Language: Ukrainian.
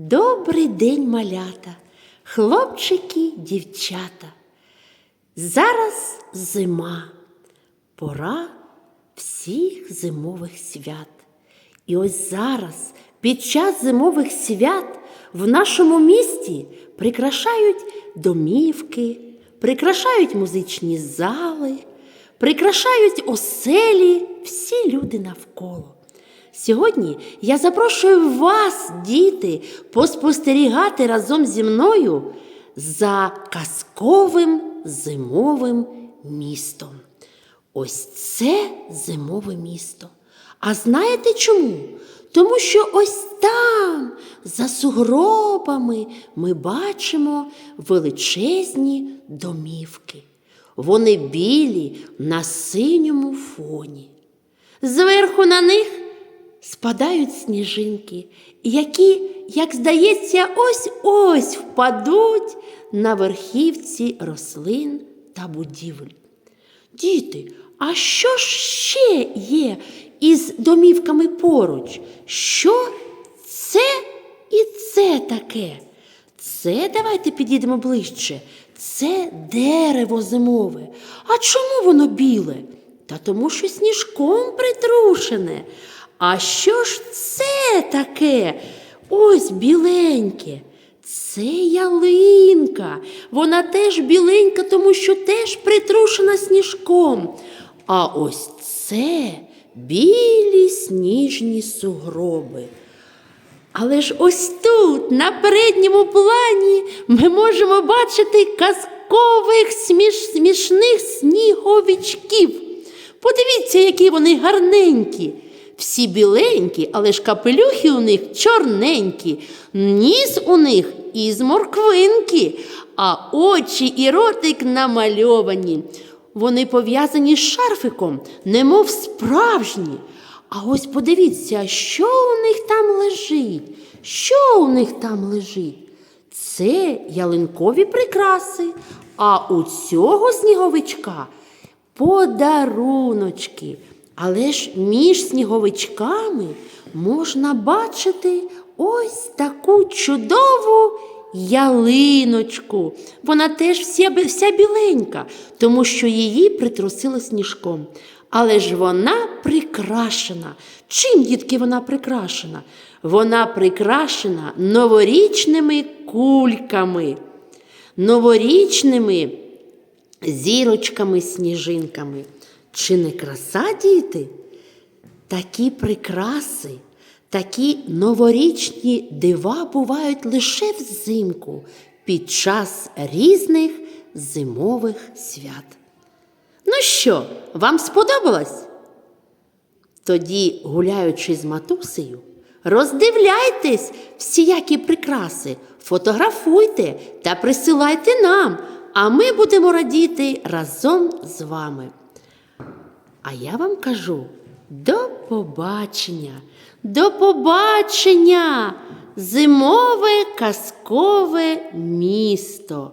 Добрий день, малята, хлопчики, дівчата. Зараз зима, пора всіх зимових свят. І ось зараз, під час зимових свят, в нашому місті прикрашають домівки, прикрашають музичні зали, прикрашають оселі всі люди навколо. Сьогодні я запрошую вас, діти, поспостерігати разом зі мною за казковим зимовим містом. Ось це зимове місто. А знаєте чому? Тому що ось там, за сугробами, ми бачимо величезні домівки. Вони білі на синьому фоні. Зверху на них спадають сніжинки, які, як здається, ось-ось впадуть на верхівці рослин та будівель. Діти, а що ще є із домівками поруч? Що це і це таке? Це давайте підійдемо ближче. Це дерево зимове. А чому воно біле? Та тому, що сніжком притрушене. А що ж це таке? Ось біленьке. Це ялинка. Вона теж біленька, тому що теж притрушена сніжком. А ось це білі сніжні сугроби. Але ж ось тут, на передньому плані, ми можемо бачити казкових сміш... смішних сніговичків. Подивіться, які вони гарненькі. Всі біленькі, але ж капелюхи у них чорненькі, ніс у них із морквинки, а очі і ротик намальовані. Вони пов'язані з шарфиком, немов справжні. А ось подивіться, що у них там лежить? Що у них там лежить? Це ялинкові прикраси, а у цього сніговичка подаруночки. Але ж між сніговичками можна бачити ось таку чудову ялиночку. Вона теж вся, вся біленька, тому що її притрусило сніжком. Але ж вона прикрашена. Чим, дітки, вона прикрашена? Вона прикрашена новорічними кульками, новорічними зірочками, сніжинками. Чи не краса, діти? Такі прикраси, такі новорічні дива бувають лише взимку під час різних зимових свят. Ну що, вам сподобалось? Тоді, гуляючи з матусею, роздивляйтесь всіякі прикраси, фотографуйте та присилайте нам, а ми будемо радіти разом з вами. А я вам кажу до побачення, до побачення, зимове казкове місто.